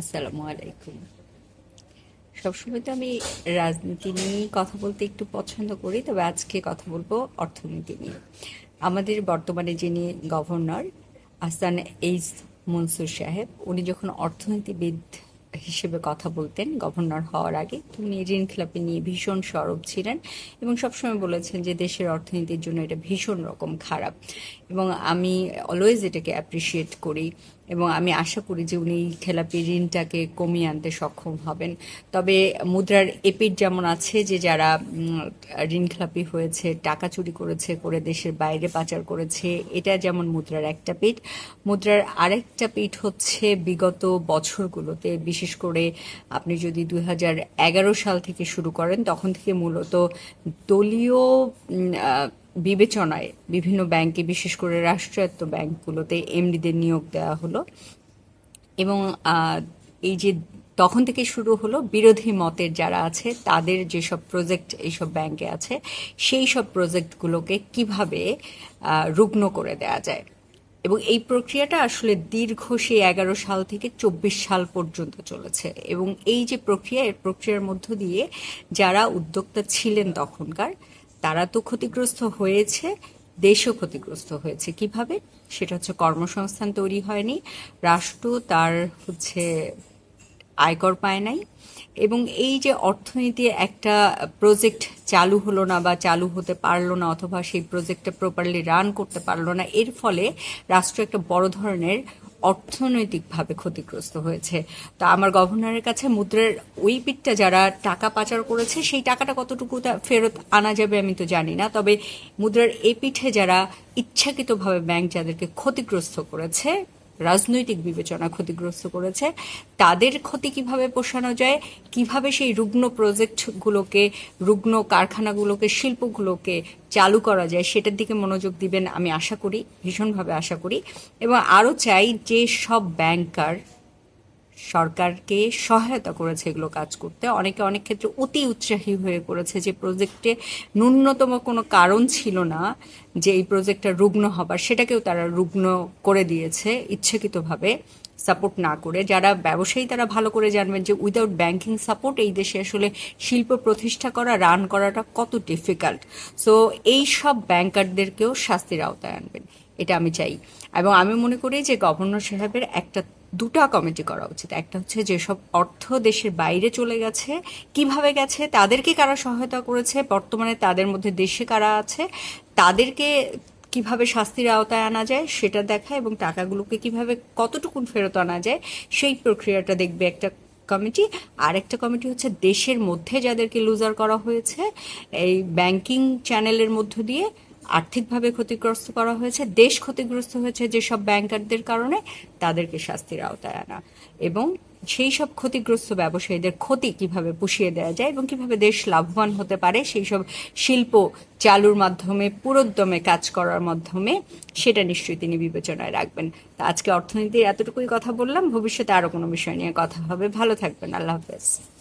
আসসালামু আলাইকুম। সবসময় তো আমি রাজনীতি নিয়ে কথা বলতে একটু পছন্দ করি, তবে আজকে কথা বলব অর্থনীতি নিয়ে। আমাদের বর্তমানে যিনি গভর্নর, আহসান এইস মনসুর সাহেব, উনি যখন অর্থনীতিবিদ হিসেবে কথা বলতেন, গভর্নর হওয়ার আগে, তিনি ঋণ খেলাপি নিয়ে ভীষণ সরব ছিলেন এবং সবসময় বলেছেন যে দেশের অর্থনীতির জন্য এটা ভীষণ রকম খারাপ। এবং আমি অলওয়েজ এটাকে অ্যাপ্রিসিয়েট করি। এবং আমি আশা করি যে উনি খেলাপি ঋণটাকে কমিয়ে আনতে সক্ষম হবেন। তবে মুদ্রার এপিট যেমন আছে যে যারা ঋণ খেলাপি হয়েছে, টাকা চুরি করেছে, করে দেশের বাইরে পাচার করেছে, এটা যেমন মুদ্রার একটা পিঠ। মুদ্রার আরেকটা পিঠ হচ্ছে বিগত বছরগুলোতে, বিশেষ করে আপনি যদি দুই হাজার এগারো সাল থেকে শুরু করেন, তখন থেকে মূলত দলীয় বিবেচনায় বিভিন্ন ব্যাংকে, বিশেষ করে রাষ্ট্রায়ত্ত ব্যাংকগুলোতে এমডিদের নিয়োগ দেওয়া হলো এবং এই যে তখন থেকে শুরু হলো বিরোধী মতের যারা আছে, তাদের যেসব প্রজেক্ট এইসব ব্যাংকে আছে, সেই সব প্রজেক্টগুলোকে কীভাবে রুগ্ন করে দেওয়া যায়? এবং এই প্রক্রিয়াটা আসলে দীর্ঘ সেই এগারো সাল থেকে চব্বিশ সাল পর্যন্ত চলেছে এবং এই যে প্রক্রিয়া, এর প্রক্রিয়ার মধ্য দিয়ে যারা উদ্যোক্তা ছিলেন তখনকার তারা তো ক্ষতিগ্রস্ত হয়েছে, দেশও ক্ষতিগ্রস্ত হয়েছে। কীভাবে? সেটা হচ্ছে কর্মসংস্থান তৈরি হয়নি, রাষ্ট্র তার হচ্ছে আয়কর পায় নাই এবং এই যে অর্থনীতি একটা প্রজেক্ট চালু হলো না বা চালু হতে পারল না অথবা সেই প্রজেক্টটা প্রপারলি রান করতে পারল না, এর ফলে রাষ্ট্র একটা বড় ধরনের অর্থনৈতিকভাবে ক্ষতিগ্রস্ত হয়েছে। তা আমার গভর্নরের কাছে মুদ্রার ওই পিঠটা যারা টাকা পাচার করেছে, সেই টাকাটা কতটুকু ফেরত আনা যাবে আমি তো জানি না। তবে মুদ্রার এই পিঠে যারা ইচ্ছাকৃতভাবে ব্যাংক যাদেরকে ক্ষতিগ্রস্ত করেছে রাজনৈতিক বিবেচনা ক্ষতিগ্রস্ত করেছে। তাদের ক্ষতি কীভাবে পোষানো যায়? কীভাবে সেই রুগ্ন প্রজেক্টগুলোকে, রুগ্ন কারখানাগুলোকে, শিল্পগুলোকে চালু করা যায় সেটার দিকে মনোযোগ দিবেন আমি আশা করি, ভীষণভাবে আশা করি। এবং আরও চাই যে সব ব্যাংকার সরকারকে সহায়তা করেছে এগুলো কাজ করতে। অনেকে অনেক ক্ষেত্রে অতি উৎসাহী হয়ে পড়েছে যে প্রজেক্টে ন্যূনতম কোনো কারণ ছিল না যে এই প্রজেক্টটা রুগ্ন হবার, সেটাকেও তারা রুগ্ন করে দিয়েছে ইচ্ছাকৃতভাবে সাপোর্ট না করে। যারা ব্যবসায়ী তারা ভালো করে জানবেন যে উইদাউট ব্যাংকিং সাপোর্ট এই দেশে আসলে শিল্প প্রতিষ্ঠা করা রান করাটা কত ডিফিকাল্ট সো এই সব ব্যাংকারদেরকেও শাস্তির আওতায় আনবেন, এটা আমি চাই। এবং আমি মনে করি যে গভর্নর সাহেবের একটা দুটা কমিটি করা উচিত। একটা হচ্ছে যেসব অর্থ দেশের বাইরে চলে গেছে, কীভাবে গেছে তাদেরকে কারা সহায়তা করেছে, বর্তমানে তাদের মধ্যে দেশে কারা আছে তাদেরকে কীভাবে শাস্তির আওতায় আনা যায়, সেটা দেখা এবং টাকাগুলোকে কীভাবে কতটুকুন ফেরত আনা যায়, সেই প্রক্রিয়াটা দেখবে একটা কমিটি। আর একটা কমিটি হচ্ছে দেশের মধ্যে যাদেরকে লুজার করা হয়েছে, এই ব্যাংকিং চ্যানেলের মধ্য দিয়ে আর্থিকভাবে ক্ষতিগ্রস্ত করা হয়েছে, দেশ ক্ষতিগ্রস্ত হয়েছে যেসব ব্যাংকারদের কারণে তাদেরকে শাস্তির আওতায় আনা। এবং সেই সব ক্ষতিগ্রস্ত ব্যবসায়ীদের ক্ষতি কীভাবে পুষিয়ে দেওয়া যায় এবং কীভাবে দেশ লাভবান হতে পারে, সেই সব শিল্প চালুর মাধ্যমে, পুরোদ্যমে কাজ করার মাধ্যমে, সেটা নিশ্চয়ই তিনি বিবেচনায় রাখবেন। তা আজকে অর্থনীতির এতটুকুই কথা বললাম। ভবিষ্যতে আরও কোনো বিষয় নিয়ে কথা হবে। ভালো থাকবেন। আল্লাহ হাফেজ।